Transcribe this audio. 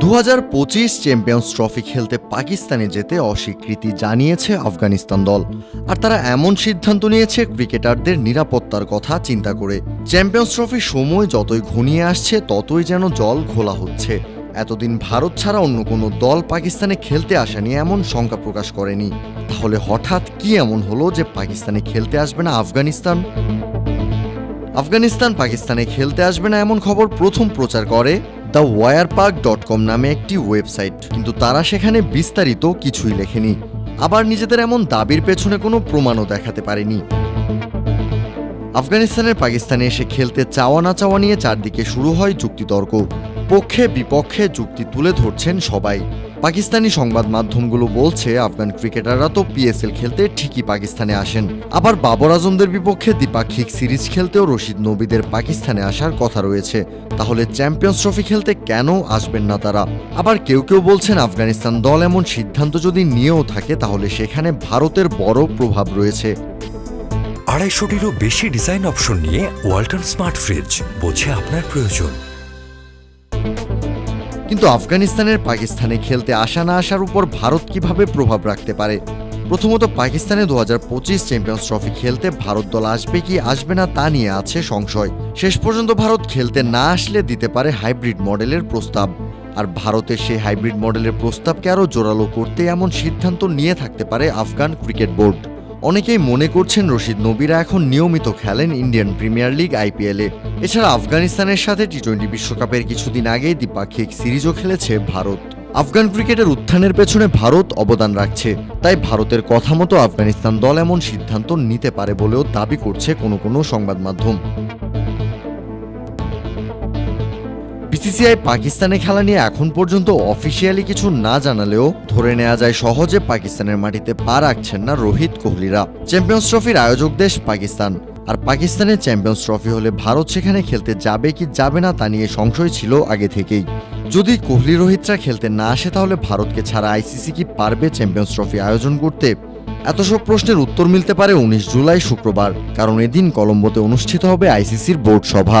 দু হাজার পঁচিশ চ্যাম্পিয়ন্স ট্রফি খেলতে পাকিস্তানে যেতে অস্বীকৃতি জানিয়েছে আফগানিস্তান দল। আর তারা এমন সিদ্ধান্ত নিয়েছে, ক্রিকেটারদের নিরাপত্তার কথা চিন্তা করে। চ্যাম্পিয়ন্স ট্রফির সময় যতই ঘনিয়ে আসছে, ততই যেন জল ঘোলা হচ্ছে। এতদিন ভারত ছাড়া অন্য কোনো দল পাকিস্তানে খেলতে আসা নিয়ে এমন শঙ্কা প্রকাশ করেনি। তাহলে হঠাৎ কি এমন হলো যে পাকিস্তানে খেলতে আসবে না আফগানিস্তান? আফগানিস্তান পাকিস্তানে খেলতে আসবে না এমন খবর প্রথম প্রচার করে the war park dot com নামে একটি ওয়েবসাইট কিন্তু তারা সেখানে বিস্তারিত কিছুই লেখেনি। আবার নিজেদের এমন দাবির পেছনে কোনো প্রমাণও দেখাতে পারেনি। আফগানিস্তানের পাকিস্তানে এসে খেলতে চাওয়া না চাওয়া নিয়ে চারদিকে শুরু হয় যুক্তিতর্ক। পক্ষে বিপক্ষে যুক্তি তুলে ধরছেন সবাই। পাকিস্তানি সংবাদ মাধ্যমগুলো বলছে, আফগান ক্রিকেটাররা তো পিএসএল খেলতে ঠিকই পাকিস্তানে আসেন। আবার বাবর আজমদের বিপক্ষে দ্বিপাক্ষিক সিরিজ খেলতেও রশিদ নবীদের পাকিস্তানে আসার কথা রয়েছে। তাহলে চ্যাম্পিয়ন্স ট্রফি খেলতে কেন আসবেন না তারা? আবার কেউ কেউ বলছেন, আফগানিস্তান দল এমন সিদ্ধান্ত যদি নিয়েও থাকে, তাহলে সেখানে ভারতের বড় প্রভাব রয়েছে। আড়াইশোটিরও বেশি ডিজাইন অপশন নিয়ে ওয়ালটন স্মার্ট ফ্রিজ, বোঝে আপনার প্রয়োজন। কিন্তু আফগানিস্তানের পাকিস্তানে খেলতে আসা না আসার উপর ভারত কীভাবে প্রভাব রাখতে পারে? প্রথমত পাকিস্তানে দু হাজার পঁচিশ চ্যাম্পিয়ন্স ট্রফি খেলতে ভারত দল আসবে কি আসবে না তা নিয়ে আছে সংশয়। শেষ পর্যন্ত ভারত খেলতে না আসলে দিতে পারে হাইব্রিড মডেলের প্রস্তাব। আর ভারতের সেই হাইব্রিড মডেলের প্রস্তাবকে আরও জোরালো করতে এমন সিদ্ধান্ত নিয়ে থাকতে পারে আফগান ক্রিকেট বোর্ড। অনেকেই মনে করছেন রশিদ নবীরা এখন নিয়মিত খেলেন ইন্ডিয়ান প্রিমিয়ার লিগ, আইপিএলে। এছাড়া আফগানিস্তানের সাথে টি টোয়েন্টি বিশ্বকাপের কিছুদিন আগে দ্বিপাক্ষিক সিরিজও খেলেছে ভারত। আফগান ক্রিকেটের উত্থানের পেছনে ভারত অবদান রাখছে, তাই ভারতের কথা মতো আফগানিস্তান দল এমন সিদ্ধান্ত নিতে পারে বলেও দাবি করছে কোনো কোনো সংবাদ মাধ্যম বিসিসিআই পাকিস্তানে খেলা নিয়ে এখন পর্যন্ত অফিসিয়ালি কিছু না জানালেও ধরে নেওয়া যায় সহজে পাকিস্তানের মাটিতে পা রাখছেন না রোহিত কোহলিরা। চ্যাম্পিয়ন্স ট্রফির আয়োজক দেশ পাকিস্তান। আর পাকিস্তানের চ্যাম্পিয়ন্স ট্রফি হলে ভারত সেখানে খেলতে যাবে কি যাবে না তা নিয়ে সংশয় ছিল আগে থেকেই। যদি কোহলি রোহিতরা খেলতে না আসে তাহলে ভারতকে ছাড়া আইসিসি কি পারবে চ্যাম্পিয়ন্স ট্রফি আয়োজন করতে? এত সব প্রশ্নের উত্তর মিলতে পারে উনিশ জুলাই শুক্রবার, কারণ এদিন কলম্বোতে অনুষ্ঠিত হবে আইসিসির বোর্ড সভা।